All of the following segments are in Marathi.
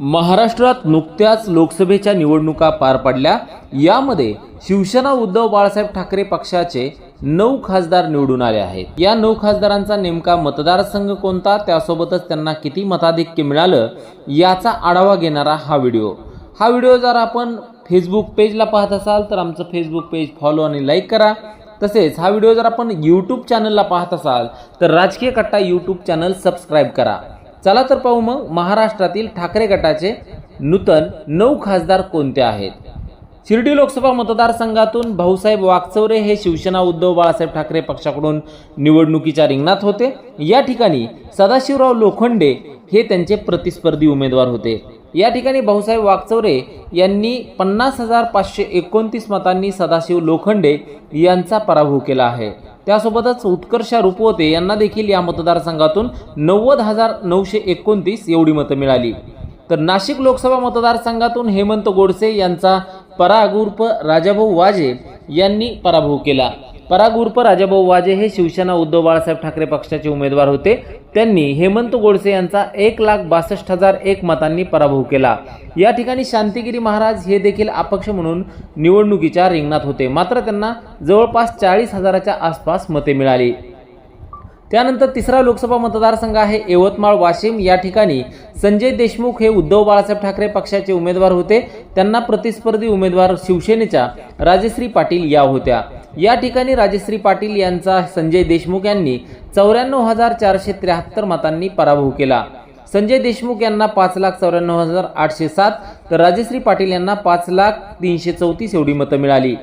महाराष्ट्रात नुकत्याच लोकसभेच्या निवडणुका पार पडल्या. यामध्ये शिवसेना उद्धव बाळासाहेब ठाकरे पक्षाचे नऊ खासदार निवडून आले आहेत. या नऊ खासदारांचा नेमका मतदारसंघ कोणता? त्यासोबतच त्यांना किती मताधिक्य मिळालं? याचा आढावा घेणारा हा व्हिडिओ. हा व्हिडिओ जर आपण फेसबुक पेजला पाहत असाल तर आमचं फेसबुक पेज फॉलो आणि लाईक करा. तसेच हा व्हिडिओ जर आपण यूट्यूब चॅनलला पाहत असाल तर राजकीय कट्टा यूट्यूब चॅनल सबस्क्राईब करा. चला तर पाहू मग महाराष्ट्रातील ठाकरे गटाचे नूतन नऊ खासदार कोणते आहेत? शिर्डी लोकसभा मतदारसंघातून भाऊसाहेब वागचौरे हे शिवसेना उद्धव बाळासाहेब ठाकरे पक्षाकडून निवडणुकीच्या रिंगणात होते. या ठिकाणी सदाशिवराव लोखंडे हे त्यांचे प्रतिस्पर्धी उमेदवार होते. या ठिकाणी भाऊसाहेब वागचौरे यांनी पन्नास हजार पाचशे एकोणतीस मतांनी सदाशिव लोखंडे यांचा पराभव केला आहे. त्यासोबतच उत्कर्षा रुपवते यांना देखील या मतदारसंघातून नव्वद हजार नऊशे एकोणतीस एवढी मतं मिळाली. तर नाशिक लोकसभा मतदारसंघातून हेमंत गोडसे यांचा पराग उर्फ राजाभाऊ वाजे यांनी पराभव केला. पराग उर्फ राजाभाऊ वाजे हे शिवसेना उद्धव बाळासाहेब ठाकरे पक्षाचे उमेदवार होते. त्यांनी हेमंत गोडसे यांचा एक लाख बासष्ट हजार एक मतांनी पराभव केला. या ठिकाणी शांतिगिरी महाराज हे देखील अपक्ष म्हणून निवडणुकीच्या रिंगणात होते. मात्र त्यांना जवळपास चाळीस हजाराच्या आसपास मते मिळाली. त्यानंतर तिसरा लोकसभा मतदारसंघ आहे यवतमाळ वाशिम. या ठिकाणी संजय देशमुख हे उद्धव बाळासाहेब ठाकरे पक्षाचे उमेदवार होते. त्यांना प्रतिस्पर्धी उमेदवार शिवसेनेच्या राजश्री पाटील या होत्या. या ठिकाणी राजश्री पाटील यांचा संजय देशमुख यांनी चौऱ्याण्णव हजार चारशे त्र्याहत्तर मतांनी पराभव केला. संजय देशमुख यांना पाच लाख चौऱ्याण्णव हजार आठशे सात तर राजश्री पाटील यांना पाच लाख तीनशे चौतीस एवढी मतं मिळाली.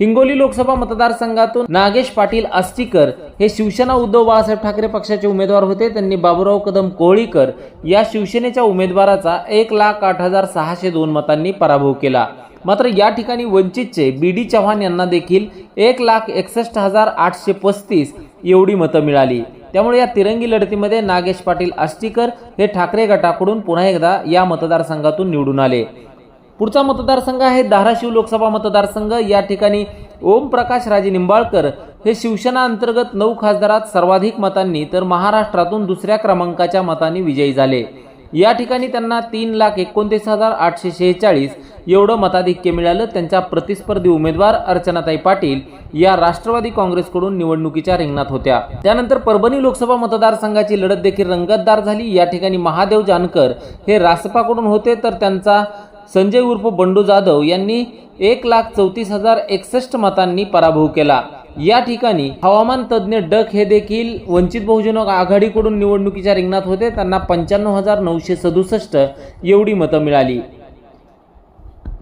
हिंगोली लोकसभा मतदारसंघातून नागेश पाटील आस्टीकर हे शिवसेना उद्धव बाळासाहेब ठाकरे पक्षाचे उमेदवार होते. त्यांनी बाबुराव कदम कोळीकर या शिवसेनेच्या उमेदवाराचा एक लाख आठ हजार सहाशे दोन मतांनी पराभव केला. मात्र या ठिकाणी वंचितचे बी डी चव्हाण यांना देखील एक लाख एकसष्ट हजार आठशे पस्तीस एवढी मतं मिळाली. त्यामुळे या तिरंगी लढतीमध्ये नागेश पाटील आष्टीकर हे ठाकरे गटाकडून पुन्हा एकदा या मतदारसंघातून निवडून आले. पुढचा मतदारसंघ आहे धाराशिव लोकसभा मतदारसंघ. या ठिकाणी ओमप्रकाश राजे निंबाळकर हे शिवसेना अंतर्गत नऊ खासदारात सर्वाधिक मतांनी तर महाराष्ट्रातून दुसऱ्या क्रमांकाच्या मतांनी विजयी झाले. या ठिकाणी त्यांना तीन लाख एकोणतीस हजार आठशे शेहेचाळीस एवढं मताधिक्य मिळालं. त्यांच्या प्रतिस्पर्धी उमेदवार अर्चनाताई पाटील या राष्ट्रवादी काँग्रेसकडून निवडणुकीच्या रिंगणात होत्या. त्यानंतर परभणी लोकसभा मतदारसंघाची लढत देखील रंगतदार झाली. या ठिकाणी महादेव जानकर हे रासपाकडून होते. तर त्यांचा संजय उर्फ बंडू जाधव यांनी एक लाख चौतीस हजार एकसष्ट मतांनी पराभव केला. या ठिकाणी हवामान तज्ज्ञ डक हे देखील वंचित बहुजन आघाडीकडून निवडणुकीच्या रिंगणात होते. त्यांना पंच्याण्णव हजार नऊशे सदुसष्ट एवढी मतं मिळाली.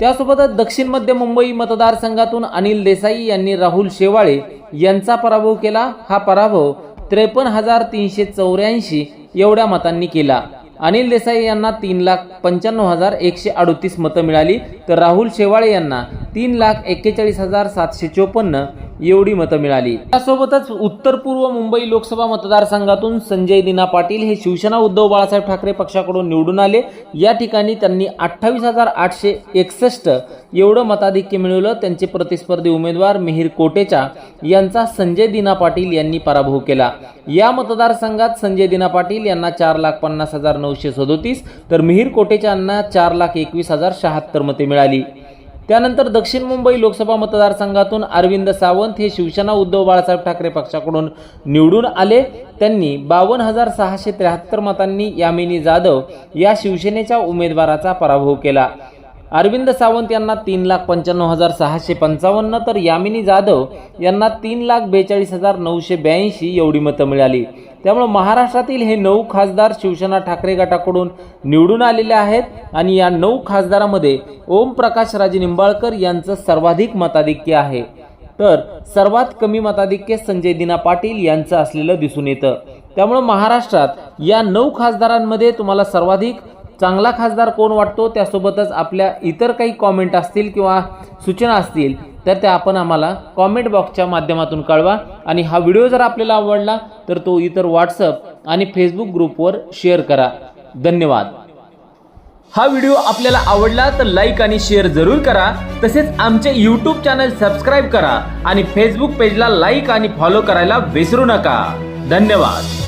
त्यासोबतच दक्षिण मध्य मुंबई मतदारसंघातून अनिल देसाई यांनी राहुल शेवाळे यांचा पराभव केला. हा पराभव त्रेपन्न हजार तीनशे चौऱ्याऐंशी एवढ्या मतांनी केला. अनिल देसाई यांना तीन लाख पंच्याण्णव हजार एकशे अडोतीस मतं मिळाली. तर राहुल शेवाळे यांना तीन लाख एक्केचाळीस हजार सातशे चोपन्न एवढी मतं मिळाली. त्यासोबतच उत्तर पूर्व मुंबई लोकसभा मतदारसंघातून संजय दिना पाटील हे शिवसेना उद्धव बाळासाहेब ठाकरे पक्षाकडून निवडून आले. या ठिकाणी त्यांनी अठ्ठावीस हजार आठशे एकसष्ट एवढं मताधिक्य मिळवलं. त्यांचे प्रतिस्पर्धी उमेदवार मिहीर कोटेचा यांचा संजय दिना पाटील यांनी पराभव केला. या मतदारसंघात संजय दिना पाटील यांना चार लाख पन्नास हजार नऊशे सदोतीस तर मिहीर कोटेचा यांना चार लाख एकवीस हजार शहात्तर मते मिळाली. त्यानंतर दक्षिण मुंबई लोकसभा मतदारसंघातून अरविंद सावंत हे शिवसेना उद्धव बाळासाहेब ठाकरे पक्षाकडून निवडून आले. त्यांनी बावन्न हजार सहाशे त्र्याहत्तर मतांनी यामिनी जाधव या शिवसेनेच्या उमेदवाराचा पराभव केला. अरविंद सावंत यांना तीन लाख पंच्याण्णव हजार सहाशे पंचावन्न तर यामिनी जाधव यांना तीन लाख बेचाळीस हजार नऊशे ब्याऐंशी एवढी मतं मिळाली. त्यामुळे महाराष्ट्रातील हे नऊ खासदार शिवसेना ठाकरे गटाकडून निवडून आलेले आहेत आणि या नऊ खासदारामध्ये ओमप्रकाश राजे निंबाळकर यांचं सर्वाधिक मताधिक्य आहे. तर सर्वात कमी मताधिक्य संजय दिना पाटील यांचं असलेलं दिसून येतं. त्यामुळं महाराष्ट्रात या नऊ खासदारांमध्ये तुम्हाला सर्वाधिक चांगला खासदार कोण वाटतो त्यासोबतच आपल्या इतर काही कॉमेंट असतील किंवा सूचना असतील तर त्या आपण आम्हाला कॉमेंट बॉक्सच्या माध्यमातून कळवा. आणि हा व्हिडिओ जर आपल्याला आवडला तर तो इतर व्हॉट्सअप आणि फेसबुक ग्रुपवर शेअर करा. धन्यवाद. हा व्हिडिओ आपल्याला आवडला तर लाईक आणि शेअर जरूर करा. तसेच आमचे यूट्यूब चॅनल सबस्क्राईब करा. आणि फेसबुक पेजला लाईक आणि फॉलो करायला विसरू नका. धन्यवाद.